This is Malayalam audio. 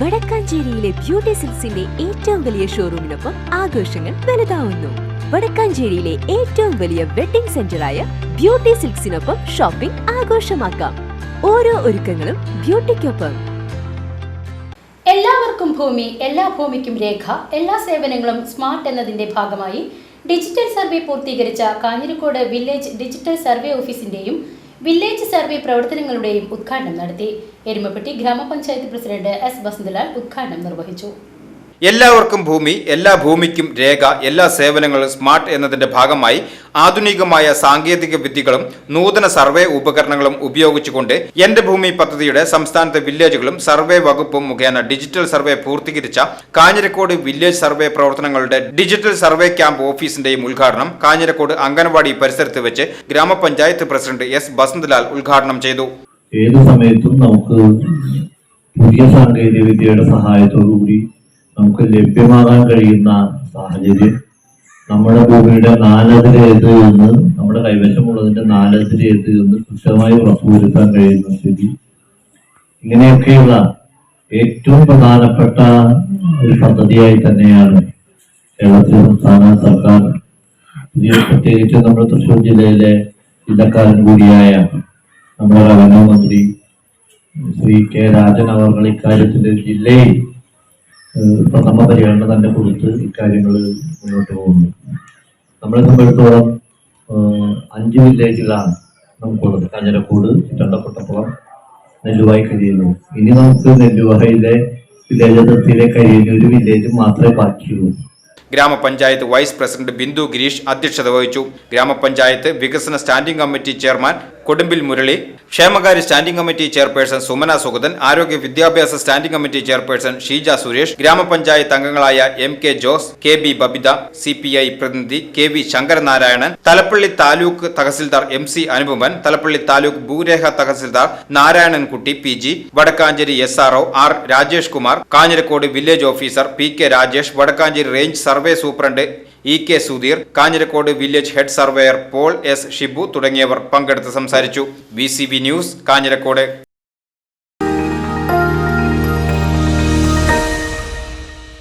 വടക്കാഞ്ചേരിയിലെ ബ്യൂട്ടി സിൽസിന്റെ ഏറ്റവും വലിയ ഷോറൂമിനൊപ്പം ആഘോഷങ്ങൾ വലുതാവുന്നു. വടക്കാഞ്ചേരിയിലെ ഏറ്റവും വലിയ വെഡിംഗ് സെന്ററായ ബ്യൂട്ടി സിൽക്സിനൊപ്പം ഷോപ്പിംഗ് ആഘോഷമാക്കാം. ഓരോ ഒരുക്കങ്ങളും ബ്യൂട്ടിക്കൊപ്പം. എല്ലാവർക്കും ഭൂമി എല്ലാ ഭൂമിക്കും രേഖ എല്ലാ സേവനങ്ങളും സ്മാർട്ട് എന്നതിന്റെ ഭാഗമായി ഡിജിറ്റൽ സർവേ പൂർത്തീകരിച്ച കാഞ്ഞിരക്കോട് വില്ലേജ് ഡിജിറ്റൽ സർവേ ഓഫീസിന്റെയും വില്ലേജ് സർവേ പ്രവർത്തനങ്ങളുടെയും ഉദ്ഘാടനം നടത്തി. എരുമപ്പെട്ടി ഗ്രാമപഞ്ചായത്ത് പ്രസിഡന്റ് എസ് വസന്തലാൽ ഉദ്ഘാടനം നിർവഹിച്ചു. എല്ലാവർക്കും ഭൂമി എല്ലാ ഭൂമിക്കും രേഖ എല്ലാ സേവനങ്ങളും സ്മാർട്ട് എന്നതിന്റെ ഭാഗമായി ആധുനികമായ സാങ്കേതിക വിദ്യകളും നൂതന സർവേ ഉപകരണങ്ങളും ഉപയോഗിച്ചുകൊണ്ട് എന്റെ ഭൂമി പദ്ധതിയുടെ സംസ്ഥാനത്തെ വില്ലേജുകളും സർവേ വകുപ്പും മുഖേന ഡിജിറ്റൽ സർവേ പൂർത്തീകരിച്ച കാഞ്ഞിരക്കോട് വില്ലേജ് സർവേ പ്രവർത്തനങ്ങളുടെ ഡിജിറ്റൽ സർവേ ക്യാമ്പ് ഓഫീസിന്റെയും ഉദ്ഘാടനം കാഞ്ഞിരക്കോട് അംഗൻവാടി പരിസരത്ത് വെച്ച് ഗ്രാമപഞ്ചായത്ത് പ്രസിഡന്റ് എസ് ബസന്തലാൽ ഉദ്ഘാടനം ചെയ്തു. ഏത് സമയത്തും നമുക്ക് പുതിയ സാങ്കേതിക വിദ്യയുടെ സഹായത്തോടുകൂടി നമുക്ക് ലഭ്യമാകാൻ കഴിയുന്ന സാഹചര്യം നമ്മുടെ ഭൂമിയുടെ നാലതിരേത് എന്ന് നമ്മുടെ കൈവശമുള്ളതിന്റെ നാലതിരേത് എന്ന് കൃത്യമായി ഉറപ്പുവരുത്താൻ കഴിയുന്ന സ്ഥിതി. ഇങ്ങനെയൊക്കെയുള്ള ഏറ്റവും പ്രധാനപ്പെട്ട ഒരു പദ്ധതിയായി തന്നെയാണ് കേരളത്തിലെ സംസ്ഥാന സർക്കാർ. പ്രത്യേകിച്ച് നമ്മുടെ തൃശ്ശൂർ ജില്ലയിലെ ജില്ലക്കാരൻ കൂടിയായ നമ്മുടെ റവന്യൂ മന്ത്രി ശ്രീ കെ രാജൻ അവർ ഇക്കാര്യത്തിൽ ജില്ലയിൽ പ്രഥമ പരിഗണന തന്നെ കൊടുത്ത് ഇക്കാര്യങ്ങൾ മുന്നോട്ട് പോകുന്നു. നമ്മളെ സംബന്ധിച്ചിടത്തോളം അഞ്ച് വില്ലേജുകളാണ് നമുക്കുള്ളത്. കഞ്ഞരക്കൂട് ചുറ്റണ്ടപ്പെട്ടപ്പുറം നെല്ലുവായി കഴിയുന്നു ഇനി നമുക്ക് നെല്ലുവായിലെ വില്ലേജ് അതിർത്തിയിലെ കഴിയുന്ന ഒരു വില്ലേജ് മാത്രമേ ബാക്കിയുള്ളൂ. ഗ്രാമപഞ്ചായത്ത് വൈസ് പ്രസിഡന്റ് ബിന്ദു ഗിരീഷ് അധ്യക്ഷത വഹിച്ചു. ഗ്രാമപഞ്ചായത്ത് വികസന standing committee chairman Kodumbil Murali ക്ഷേമകാര്യ standing committee chairperson Sumana Sugathan ആരോഗ്യ വിദ്യാഭ്യാസ standing committee chairperson Sheeja Suresh ഗ്രാമപഞ്ചായത്ത് അംഗങ്ങളായ M K Jose K B Babitha C P I പ്രതിനിധി K V Sankaranarayanan Thalappilly taluk tahsildar M C Anupaman Thalappilly taluk ഭൂരേഖ tahsildar Narayanankutty P G Vadakkanchery S R O R Rajesh Kumar Kanjirakode village officer P K Rajesh Vadakkanchery range survey superintendent E K Sudheer Kanjirakode village head surveyor Paul S Shibu തുടങ്ങിയവർ പങ്കെടുത്ത് സംസാരിച്ചു. V news Kanjirakode.